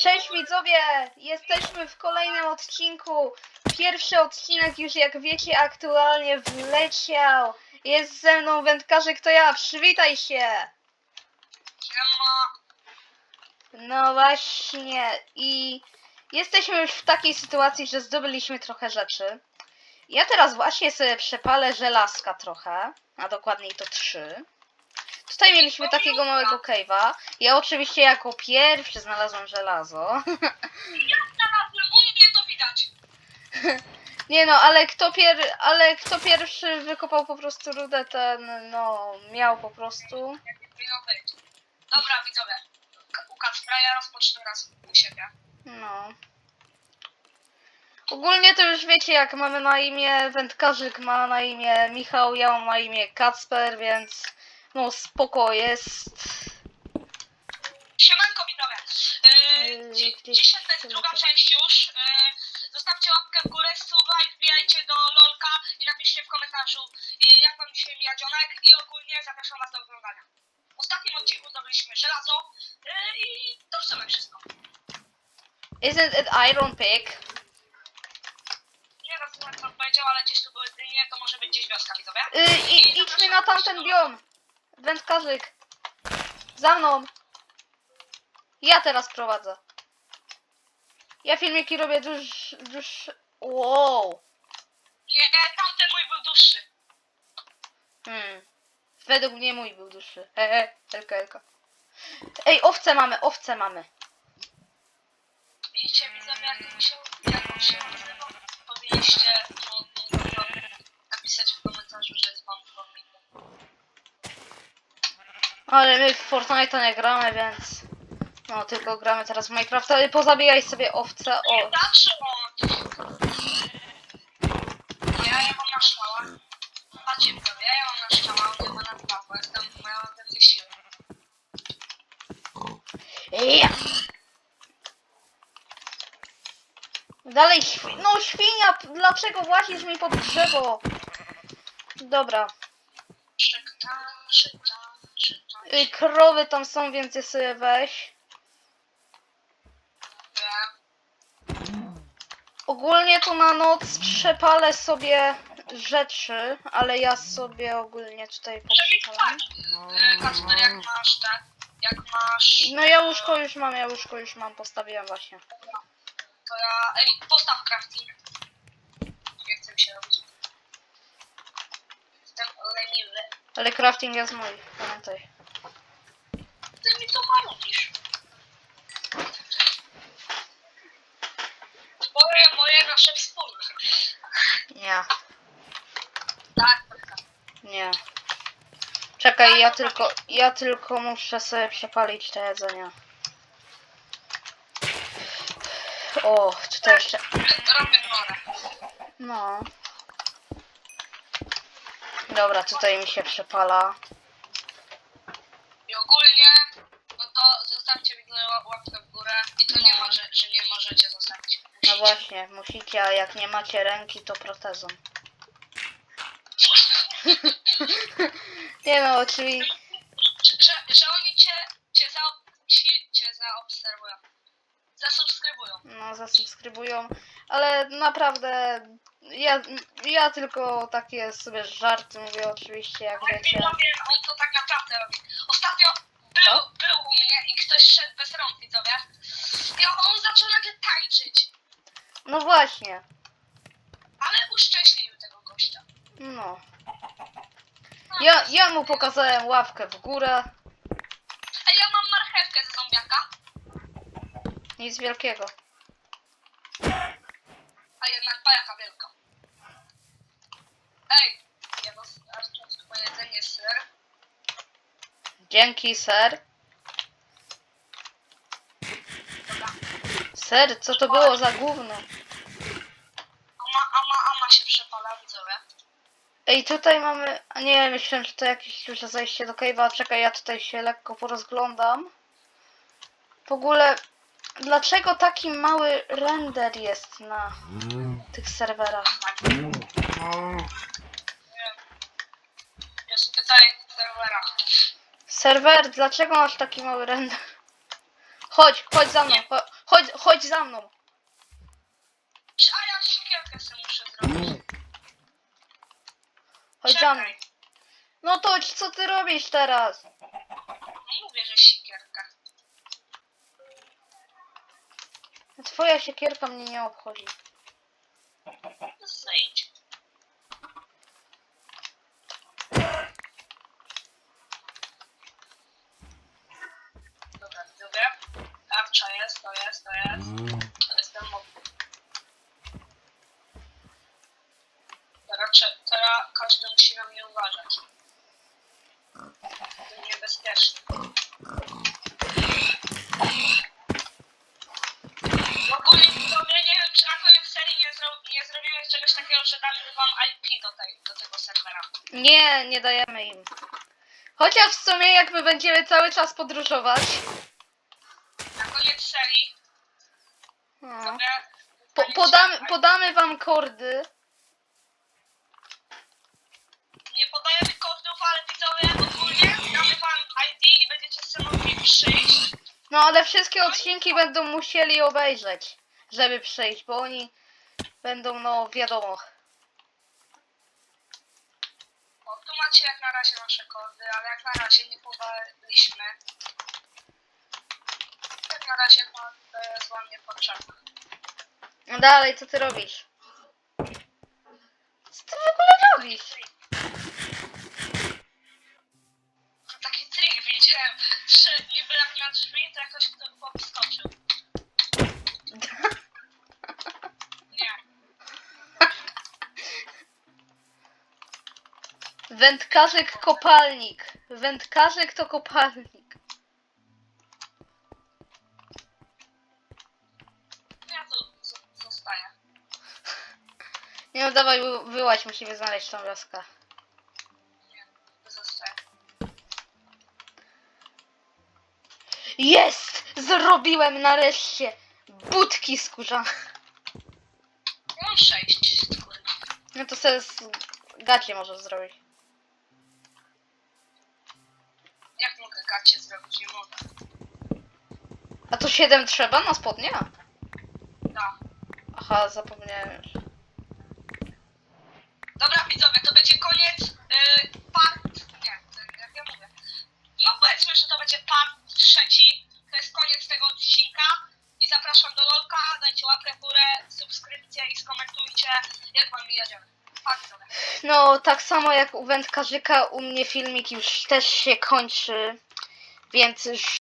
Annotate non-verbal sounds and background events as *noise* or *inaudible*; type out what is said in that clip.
Cześć widzowie! Jesteśmy w kolejnym odcinku. Pierwszy odcinek już jak wiecie aktualnie wleciał. Jest ze mną wędkarzyk to ja, przywitaj się! No właśnie i jesteśmy już w takiej sytuacji, że zdobyliśmy trochę rzeczy. Ja teraz właśnie sobie przepalę żelazka trochę, a dokładniej to trzy. Tutaj mieliśmy takiego małego cave'a. Ja oczywiście jako pierwszy znalazłem żelazo. Ja znalazłem, u mnie to widać. *laughs* Nie no, ale kto, pier... ale kto pierwszy wykopał po prostu rudę, ten no miał po prostu. Dobra, widzowie. U Kacpra ja rozpocznę raz u siebie. No. Ogólnie to już wiecie, jak mamy na imię, wędkarzyk ma na imię Michał, ja mam na imię Kacper, więc no spoko jest. Siemanko widzowie. Yy, dzi- gdzieś dzisiaj to jest druga część już. Yy, zostawcie łapkę w górę, suba i wbijajcie do lolka i napiszcie w komentarzu yy, jak wam dzisiaj mija dzionek i ogólnie zapraszam was do oglądania. W ostatnim odcinku zdobyliśmy żelazo yy, i to w sumie wszystko. Isn't it Iron Pick? Nie rozumiem co on powiedział, ale gdzieś tu były dynie, to może być gdzieś wioska widzowie. Y, i, idźmy na tamten biom. Wędkarzyk. Za mną. Ja teraz prowadzę. Ja filmiki robię już, już... Wow. Nie, nie, tamten mój był dłuższy. Hmm. Według mnie mój był dłuższy. E, e, elka, elka. Ej, owce mamy, owce mamy. Widzicie widzowie jak on się, jak on się nazywa? Powinniście no, no, no, napisać w komentarzu, że jest wam pomimo. Ale my w Fortnite'a nie gramy, więc... No, tylko gramy teraz w Minecrafta. Pozabijaj sobie owce. O, Nie zacząć! Ja ja mam na szmała. Patrzcie widzowie, ja mam na szmała, nie ma na bo jestem, mam więcej siły. Ja. Dalej świ... No świnia, dlaczego włazisz mi pod drzewo? Dobra. Krowy tam są, więc je sobie weź. Ogólnie to na noc przepalę sobie rzeczy, ale ja sobie ogólnie tutaj poprzepalam. y, Kacper, jak masz te, jak masz... No ja łóżko już mam, ja łóżko już mam, postawiłem właśnie. To ja... Ej, postaw crafting. Nie chcę mi się robić. Jestem leniwy. Ale crafting jest mój, pamiętaj. To maludzisz. Twoje, moje, nasze wspólne. Nie, Tak, nie. Czekaj, ja tylko, ja tylko muszę sobie przepalić te jedzenie. O, tutaj jeszcze, robię no. Dobra, tutaj mi się przepala. I ogólnie, no to zostawcie widzowie ła- łapkę w górę. I to nie No. ma, że, nie możecie zostawić. No właśnie, musicie, a jak nie macie ręki, to protezą. *laughs* Nie no, czyli Że, że, że oni cię, cię, za, ci, cię zaobserwują. Zasubskrybują. no, zasubskrybują, ale naprawdę ja, ja tylko takie sobie żarty mówię oczywiście, jak Ale wiecie. widzowie, on to tak naprawdę robi. Ostatnio był, Co? był u mnie i ktoś szedł bez rąk, widzowie. I on zaczął nagle tańczyć. No właśnie, Ale uszczęśliwił tego gościa. no. No, Ja, ja mu pokazałem ławkę w górę, Ej, ja mam marchewkę ze zombiaka, nic wielkiego. a jednak pajaka wielka. Ej, ja dostarczam twoje jedzenie ser. Dzięki, ser. Ser, co to było za gówno? Ama, ama, ama się przepala, widzowie. Ej, tutaj mamy. A nie, myślałem, że to jakieś duże zajście do cave'a. Czekaj, ja tutaj się lekko porozglądam. W ogóle, dlaczego taki mały render jest na tych serwerach? Jest tutaj w serwerach. Serwer, dlaczego masz taki mały render? Chodź, chodź za mną, cho- chodź, chodź za mną. A ja siekierkę sobie muszę zrobić. Chodź za mną. Czekaj. No to co ty robisz teraz? Mówię, że siekierka. Twoja siekierka mnie nie obchodzi. No Zejdź. Dobra, widzowie. To jest, to jest. To jest ten mob. Teraz, teraz każdy musi na mnie uważać. To niebezpieczne. W ogóle widzowie, nie wiem czy na koniec serii nie, zro zrobiłeś czegoś takiego, że damy wam IP do tego serwera. Nie, nie dajemy im. Chociaż w sumie jak my będziemy cały czas podróżować. Serii No. Po, dostaniecie podamy, wam kordy. Nie podajemy kodów, ale widzowie ogólnie damy wam ID i będziecie sobie mogli przyjść. No ale wszystkie odcinki będą musieli obejrzeć, żeby przyjść, bo oni będą, no wiadomo. O, tu macie jak na razie nasze kody, ale jak na razie nie podaliśmy. Razie to jest wam niepotrzebne. No dalej, co ty robisz? Co ty w ogóle robisz? Taki trik widziałem, *laughs* że niby jak na drzwi, to jakoś kto chłop skoczył. *laughs* Nie. Wędkarzyk kopalnik. Wędkarzyk to kopalnik. Nie no dawaj, wy- wyłaź, musimy znaleźć tą zostaję. Jest! Zrobiłem nareszcie budki skórzane. Ja mam sześć, kurwa. No to sobie z gacie możesz zrobić. Jak mogę gacie zrobić? Nie mogę. A to 7 trzeba na spodnie? Da. Aha, zapomniałem już. Dobra widzowie, to będzie koniec y, part... Nie, jak ja mówię. No powiedzmy, że to będzie part trzeci. To jest koniec tego odcinka. I zapraszam do LOLka, dajcie łapkę w górę, subskrypcję i skomentujcie, jak wam jedziemy. Pa. No, tak samo jak u wędkarzyka, u mnie filmik już też się kończy, więc już